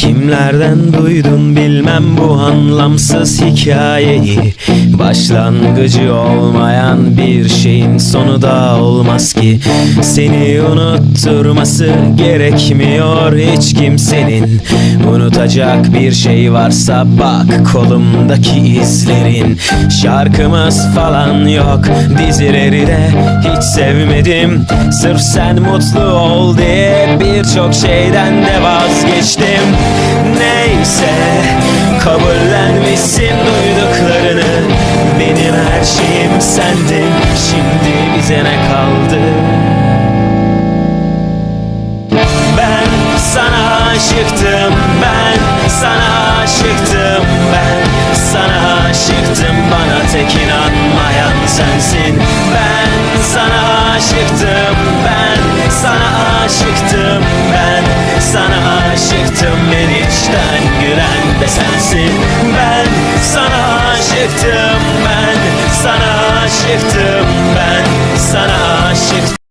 Kimlerden duydun bilmem bu anlamsız hikayeyi. Başlangıcı olmayan bir şeyin sonu da olmaz ki. Seni unutturması gerekmiyor hiç kimsenin. Unutacak bir şey varsa bak kolumdaki izlerin. Şarkımız falan yok dizileri de hiç sevmedim. Sırf sen mutlu ol diye birçok şeyden de vazgeçtim Neyse kabullenmişsin duyduklarını. Benim her şeyim sendin şimdi bize ne kaldı? Ben sana aşıktım ben sana aşıktım ben sana aşıktım. Bana tek inanmayan sensin. Ben sana aşıktım sensin. Ben sana aşıktım ben sana aşıktım ben sana aşıktım